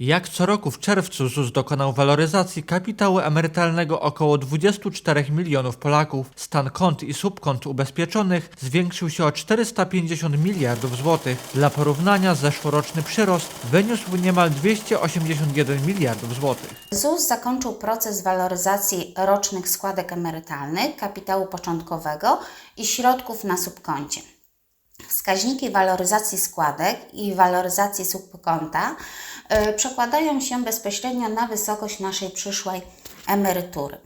Jak co roku w czerwcu ZUS dokonał waloryzacji kapitału emerytalnego około 24 milionów Polaków. Stan kont i subkont ubezpieczonych zwiększył się o 450 miliardów złotych. Dla porównania zeszłoroczny przyrost wyniósł niemal 281 miliardów złotych. ZUS zakończył proces waloryzacji rocznych składek emerytalnych, kapitału początkowego i środków na subkoncie. Wskaźniki waloryzacji składek i waloryzacji subkonta y, przekładają się bezpośrednio na wysokość naszej przyszłej emerytury. Y,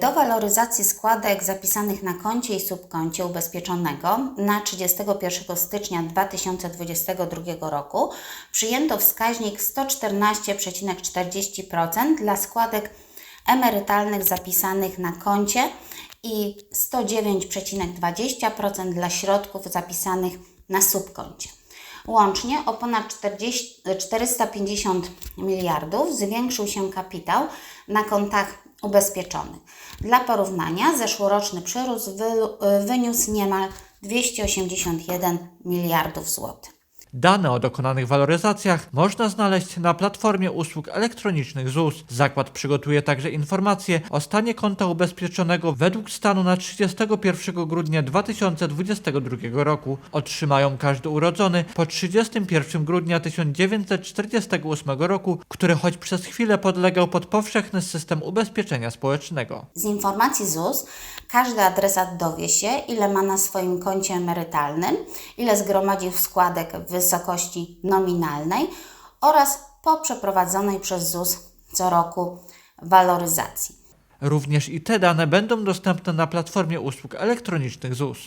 Do waloryzacji składek zapisanych na koncie i subkoncie ubezpieczonego na 31 stycznia 2022 roku przyjęto wskaźnik 114,40% dla składek emerytalnych zapisanych na koncie i 109,20% dla środków zapisanych na subkoncie. Łącznie o ponad 40, 450 miliardów zwiększył się kapitał na kontach ubezpieczonych. Dla porównania zeszłoroczny przyrost wy, wyniósł niemal 281 miliardów złotych. Dane o dokonanych waloryzacjach można znaleźć na platformie usług elektronicznych ZUS. Zakład przygotuje także informacje o stanie konta ubezpieczonego według stanu na 31 grudnia 2022 roku. Otrzymają każdy urodzony po 31 grudnia 1948 roku, który choć przez chwilę podlegał pod powszechny system ubezpieczenia społecznego. Z informacji ZUS każdy adresat dowie się, ile ma na swoim koncie emerytalnym, ile zgromadził składek w wysokości nominalnej oraz po przeprowadzonej przez ZUS co roku waloryzacji. Również i te dane będą dostępne na platformie usług elektronicznych ZUS.